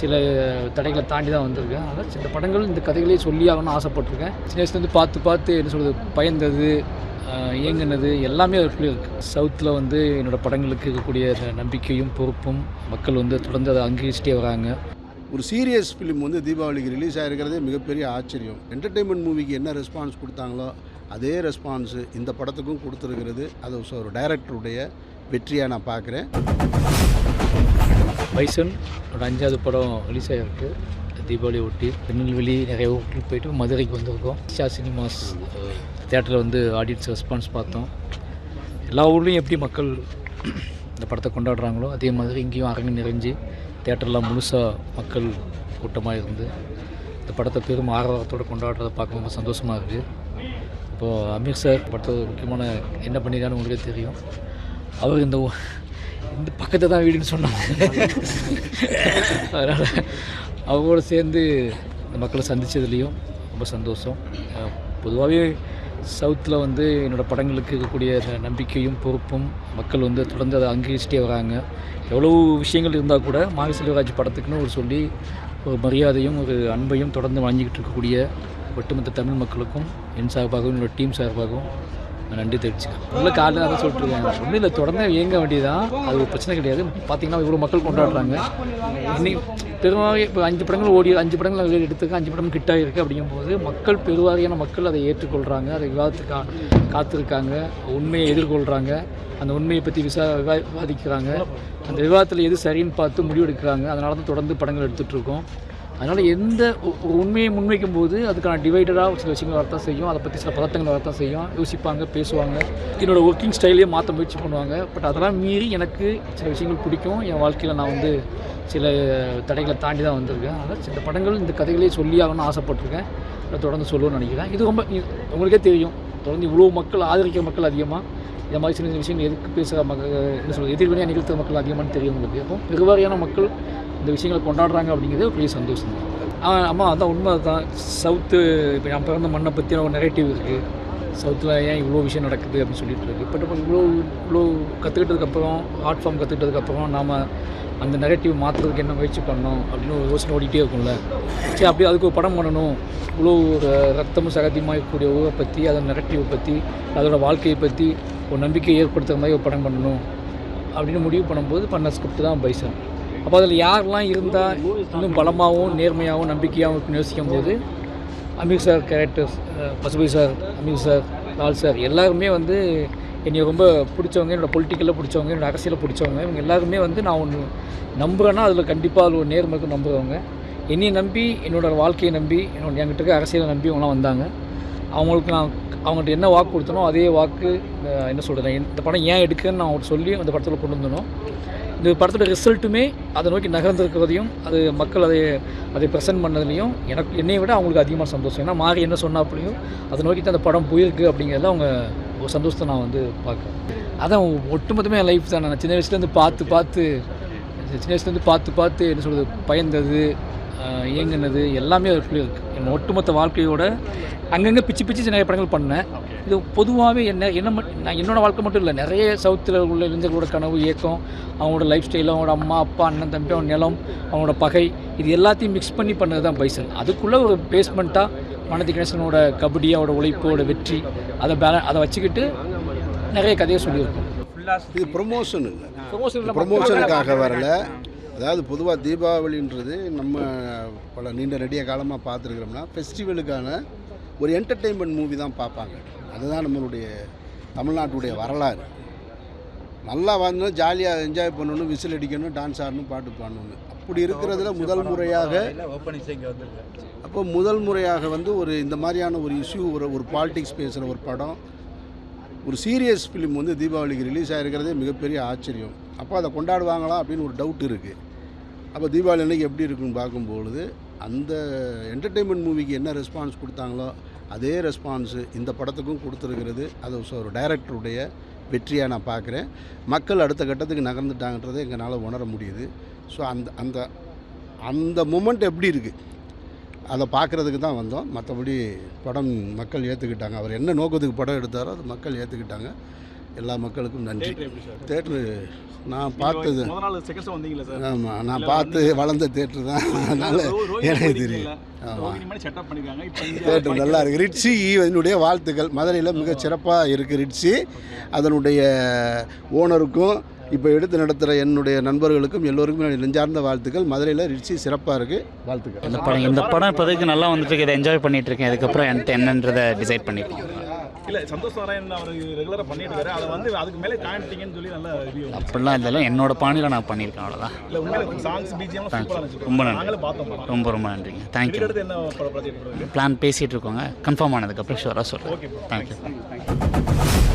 சில தடைகளை தாண்டி தான் வந்திருக்கேன். அதனால் சில படங்கள் இந்த கதைகளே சொல்லி ஆகணும்னு ஆசைப்பட்டிருக்கேன். சின்ன வயசுலேருந்து பார்த்து பார்த்து என்ன சொல்கிறது பயந்தது இயங்கினது இயங்குனது எல்லாமே அதுக்குள்ளே இருக்குது சவுத்தில் வந்து என்னோடய படங்களுக்கு இருக்கக்கூடிய நம்பிக்கையும் பொறுப்பும் மக்கள் வந்து தொடர்ந்து அதை அங்கீகரிச்சிட்டே வராங்க. ஒரு சீரியஸ் ஃபிலிம் வந்து தீபாவளிக்கு ரிலீஸ் ஆகிருக்கிறதே மிகப்பெரிய ஆச்சரியம். என்டர்டெயின்மெண்ட் மூவிக்கு என்ன ரெஸ்பான்ஸ் கொடுத்தாங்களோ அதே ரெஸ்பான்ஸு இந்த படத்துக்கும் கொடுத்துருக்கிறது. அது ஒரு டைரக்டருடைய வெற்றியாக நான் பார்க்குறேன். பைசன் அஞ்சாவது படம் ரிலீஸ் ஆகிருக்கு தீபாவளி ஒட்டி திருநெல்வேலி நிறைய ஊருக்கு போயிட்டு மதுரைக்கு வந்திருக்கோம். ஷா சினிமாஸ் தேட்டரில் வந்து ஆடியன்ஸ் ரெஸ்பான்ஸ் பார்த்தோம். எல்லா ஊர்லேயும் எப்படி மக்கள் இந்த படத்தை கொண்டாடுறாங்களோ அதே மாதிரி இங்கேயும் அரங்கு நிறைஞ்சு தேட்டர்லாம் முழுசாக மக்கள் கூட்டமாக இருந்து இந்த படத்தை பெரும் ஆர்வத்தோடு கொண்டாடுறதை பார்க்க ரொம்ப சந்தோஷமாக இருக்குது இப்போது அமீர் சார் படத்தை முக்கியமான என்ன பண்ணியிருக்கான்னு உங்களுக்கே தெரியும். அவர் இந்த இந்த பக்கத்தை தான் வீடுன்னு சொன்னாங்க. அதனால் அவங்களோட சேர்ந்து இந்த மக்களை சந்தித்ததுலேயும் ரொம்ப சந்தோஷம். பொதுவாகவே சவுத்தில் வந்து என்னோடய படங்களுக்கு இருக்கக்கூடிய நம்பிக்கையும் பொறுப்பும் மக்கள் வந்து தொடர்ந்து அதை அங்கீகரிச்சிட்டே வராங்க. எவ்வளோ விஷயங்கள் இருந்தால் கூட மாரி செல்வராஜ் படத்துக்குன்னு ஒரு சொல்லி ஒரு மரியாதையும் ஒரு அன்பையும் தொடர்ந்து வாங்கிக்கிட்டு இருக்கக்கூடிய ஒட்டுமொத்த தமிழ் மக்களுக்கும் என் சார்பாகவும் என்னோட டீம் சார்பாகவும் நன்றி தெரிவிச்சுக்கிறேன். உள்ள காலையில் தான் சொல்லிட்டுருக்கேன் ஒன்றும் இல்லை தொடர்ந்து இயங்க வேண்டியதான் அது ஒரு பிரச்சனை கிடையாது. பார்த்தீங்கன்னா இவ்வளோ மக்கள் கொண்டாடுறாங்க. இன்னைக்கு பெருவாரி இப்போ அஞ்சு படங்கள் ஓடி அஞ்சு படங்கள் வெளியே எடுத்துக்க அஞ்சு படம் கிட்ட இருக்குது அப்படிங்கும்போது மக்கள் பெருவாரியான மக்கள் அதை ஏற்றுக்கொள்கிறாங்க அதை விவாதத்துக்கா கா காத்திருக்காங்க. உண்மையை எதிர்கொள்கிறாங்க அந்த உண்மையை பற்றி விசா விவா- விவாதிக்கிறாங்க. அந்த விவாதத்தில் எது சரின்னு பார்த்து முடிவெடுக்கிறாங்க. அதனால தான் தொடர்ந்து படங்கள் எடுத்துகிட்ருக்கோம் அதனால் எந்த ஒரு உண்மையை முன்வைக்கும் போது அதுக்கான டிவைடடாக சில விஷயங்கள் வரத்தான் செய்யும். அதை பற்றி சில பதட்டங்கள் வரத்தான் செய்யும். யோசிப்பாங்க பேசுவாங்க. என்னோடய ஒர்க்கிங் ஸ்டைலையே மாற்ற முயற்சி பண்ணுவாங்க. பட் அதெல்லாம் மீறி எனக்கு சில விஷயங்கள் பிடிக்கும். என் வாழ்க்கையில் நான் வந்து சில தடைகளை தாண்டி தான் வந்திருக்கேன். அதனால் சில படங்கள் இந்த கதைகளே சொல்லி ஆகணும்னு ஆசைப்பட்டிருக்கேன். அதை தொடர்ந்து சொல்லுவேன்னு நினைக்கிறேன். இது ரொம்ப உங்களுக்கே தெரியும். தொடர்ந்து இவ்வளோ மக்கள் ஆதரிக்கிற மக்கள் அதிகமாக இந்த மாதிரி சின்ன சின்ன விஷயங்கள் எதுக்கு பேசுகிற மக்கள் என்ன சொல்கிறது எதிர்வினையாக நிகழ்த்துற மக்கள் அதிகமானு தெரியும் உங்களுக்கு. அப்போ பெருவாரியான மக்கள் இந்த விஷயங்களை கொண்டாடுறாங்க அப்படிங்கிறது ஒரு பெரிய சந்தோஷம். தான் ஆ ஆமாம் அதான் உண்மை தான் சவுத்து இப்போ நான் பிறந்த மண்ணை பற்றின ஒரு நெரேட்டிவ் இருக்குது சவுத்தில் ஏன் இவ்வளோ விஷயம் நடக்குது அப்படின்னு சொல்லிட்டு இருக்கு. பட் இப்போ இவ்வளோ இவ்வளோ கற்றுக்கிட்டதுக்கப்புறம் ஆர்ட் ஃபார்ம் கற்றுக்கிட்டதுக்கப்புறம் நாம் அந்த நெரேட்டிவ் மாற்றுறதுக்கு என்ன முயற்சி பண்ணோம் அப்படின்னு ஒரு யோசனை ஓடிட்டே இருக்கும்ல. சரி அப்படியே அதுக்கு ஒரு படம் பண்ணணும். இவ்வளோ ஒரு ரத்தமும் சகதியமாக இருக்கக்கூடிய ஊரை பற்றி அதன் நெரட்டிவை பற்றி அதோடய வாழ்க்கையை பற்றி ஒரு நம்பிக்கையை ஏற்படுத்துகிற மாதிரி ஒரு படம் பண்ணணும் அப்படின்னு முடிவு பண்ணும்போது பண்ண ஸ்கிரிப்ட் தான் பைசன். அப்போ அதில் யாரெல்லாம் இருந்தால் இன்னும் பலமாகவும் நேர்மையாகவும் நம்பிக்கையாகவும் இருக்குன்னு யோசிக்கும் போது Ameer sir characters Pasupathi sir Ameer sir Lal sir எல்லாருமே வந்து என்னை ரொம்ப பிடிச்சவங்க என்னோடய பொலிட்டிக்கலில் பிடிச்சவங்க என்னோடய அரசியலில் பிடிச்சவங்க இவங்க எல்லாருமே வந்து நான் ஒன்று நம்புகிறேன்னா அதில் கண்டிப்பாக அதில் ஒரு நேர்மைக்கு நம்புகிறவங்க என்னை நம்பி என்னோட வாழ்க்கையை நம்பி என்னோட என்கிட்ட இருக்க அரசியலை நம்பி அவங்களாம் வந்தாங்க. அவங்களுக்கு நான் அவங்கள்ட்ட என்ன வாக்கு கொடுத்தனோ அதே வாக்கு என்ன சொல்கிறேன் இந்த படம் ஏன் எடுக்குன்னு நான் அவங்கள்ட்ட சொல்லி அந்த படத்தில் கொண்டு வந்தனோ. இந்த படத்தோட ரிசல்ட்டுமே அதை நோக்கி நகர்ந்திருக்கிறதையும் அது மக்கள் அதை அதை ப்ரெசென்ட் பண்ணதுலையும் எனக்கு என்னை விட அவங்களுக்கு அதிகமாக சந்தோஷம். ஏன்னா மாறி என்ன சொன்னாப்புலையும் அதை நோக்கி தான் அந்த படம் போயிருக்கு அப்படிங்கிறத அவங்க ஒரு சந்தோஷத்தை நான் வந்து பார்க்குறேன். அதான் ஒட்டுமொத்தமே என் லைஃப் தான். நான் சின்ன வயசுலேருந்து பார்த்து பார்த்து சின்ன வயசுலேருந்து பார்த்து பார்த்து என்ன சொல்கிறது பயந்தது இயங்குனது எல்லாமே அதுக்குள்ளே இருக்குது என் ஒட்டுமொத்த வாழ்க்கையோட அங்கங்கே பிச்சு பிச்சு நிறைய படங்கள் பண்ணேன். இது பொதுவாகவே என்ன என்ன நான் என்னோட வாழ்க்கை மட்டும் இல்லை நிறைய சவுத்தில் உள்ள இளைஞர்களோட கனவு இயக்கம் அவங்களோட லைஃப் ஸ்டைல் அவங்களோட அம்மா அப்பா அண்ணன் தம்பி அவங்க நிலம் அவங்களோட பகை இது எல்லாத்தையும் மிக்ஸ் பண்ணி பண்ணது தான் பைசன். அதுக்குள்ளே ஒரு பேஸ்மெண்ட்டாக மனதி கணேசனோட கபடி அவரோட உழைப்போட வெற்றி அதை பேல அதை வச்சுக்கிட்டு நிறைய கதையை சொல்லியிருக்கோம். இது ப்ரொமோஷன் இல்லை. ப்ரொமோஷன் ப்ரொமோஷனுக்காக வரல. அதாவது பொதுவாக தீபாவளின்றது நம்ம பல நீண்ட நெடிய காலமாக பார்த்துருக்குறோம்னா ஃபெஸ்டிவலுக்கான ஒரு என்டர்டெயின்மெண்ட் மூவி தான் பார்ப்பாங்க. அதுதான் நம்மளுடைய தமிழ்நாட்டுடைய வரலாறு. நல்லா வந்து ஜாலியாக என்ஜாய் பண்ணணும் விசில் அடிக்கணும் டான்ஸ் ஆடணும் பாட்டு பாடணும் அப்படி இருக்கிறதுல முதல் முறையாக அப்போ முதல் முறையாக வந்து ஒரு இந்த மாதிரியான ஒரு இஷ்யூ ஒரு ஒரு பாலிடிக்ஸ் பேசுகிற ஒரு படம் ஒரு சீரியஸ் ஃபிலிம் வந்து தீபாவளிக்கு ரிலீஸ் ஆகிருக்கிறதே மிகப்பெரிய ஆச்சரியம். அப்போ அதை கொண்டாடுவாங்களா அப்படின்னு ஒரு டவுட் இருக்குது அப்போ தீபாவளி அன்றைக்கி எப்படி இருக்குன்னு பார்க்கும்பொழுது அந்த என்டர்டெயின்மெண்ட் மூவிக்கு என்ன ரெஸ்பான்ஸ் கொடுத்தாங்களோ அதே ரெஸ்பான்ஸு இந்த படத்துக்கும் கொடுத்துருக்கிறது. அது ஒரு டைரக்டருடைய வெற்றியாக நான் பார்க்குறேன். மக்கள் அடுத்த கட்டத்துக்கு நகர்ந்துட்டாங்கன்றதை எங்களால் உணர முடியுது. ஸோ அந்த அந்த அந்த மூமெண்ட் எப்படி இருக்குது அதை பார்க்குறதுக்கு தான் வந்தோம். மற்றபடி படம் மக்கள் ஏற்றுக்கிட்டாங்க அவர் என்ன நோக்கத்துக்கு படம் எடுத்தாரோ அது மக்கள் ஏற்றுக்கிட்டாங்க எல்லா மக்களுக்கும் நன்றி. தேட்ரு நான் பார்த்தது ஆமாம் நான் பார்த்து வளர்ந்த தேட்ரு தான். அதனால் எனக்கு தெரியும். இங்க தேட்டர் நல்லா இருக்குது ரிட்ஸி என்னுடைய வாழ்த்துக்கள். மதுரையில் மிக சிறப்பாக இருக்குது ரிட்ஸி அதனுடைய ஓனருக்கும் இப்போ எடுத்து நடத்துகிற என்னுடைய நண்பர்களுக்கும் எல்லோருக்கும் நெஞ்சார்ந்த வாழ்த்துக்கள். மதுரையில் ரிட்ஸி சிறப்பாக இருக்குது வாழ்த்துக்கள். இந்த படம் இந்த படம் இப்போதைக்கு நல்லா வந்துட்டு இதை என்ஜாய் பண்ணிட்டு இருக்கேன். இதுக்கப்புறம் என்னன்றதை டிசைட் பண்ணிருக்கோம் இல்ல சந்தோஷ் நாராயண் அவர் ரெகுலரா பண்ணிட்டு இருக்காரு அதை வந்து அதுக்கு மேலே தாண்டிட்டீங்கன்னு சொல்லி நல்லா ரிவ்யூ அப்படிலாம் இதெல்லாம் என்னோட பாணியில் நான் பண்ணியிருக்கேன் அவ்வளோதான் இல்ல உண்மையில சாங்ஸ் பிஜிஎம் ரொம்ப நன்றி. பார்த்தோம். ரொம்ப ரொம்ப நன்றிங்க. தேங்க்யூ அடுத்து என்ன ப்ராஜெக்ட் பிளான் பேசிகிட்டு இருக்கோங்க. கன்ஃபார்ம் ஆனதுக்கப்புறம் ஷுவராக சொல்கிறேன் ஓகே தேங்க்யூ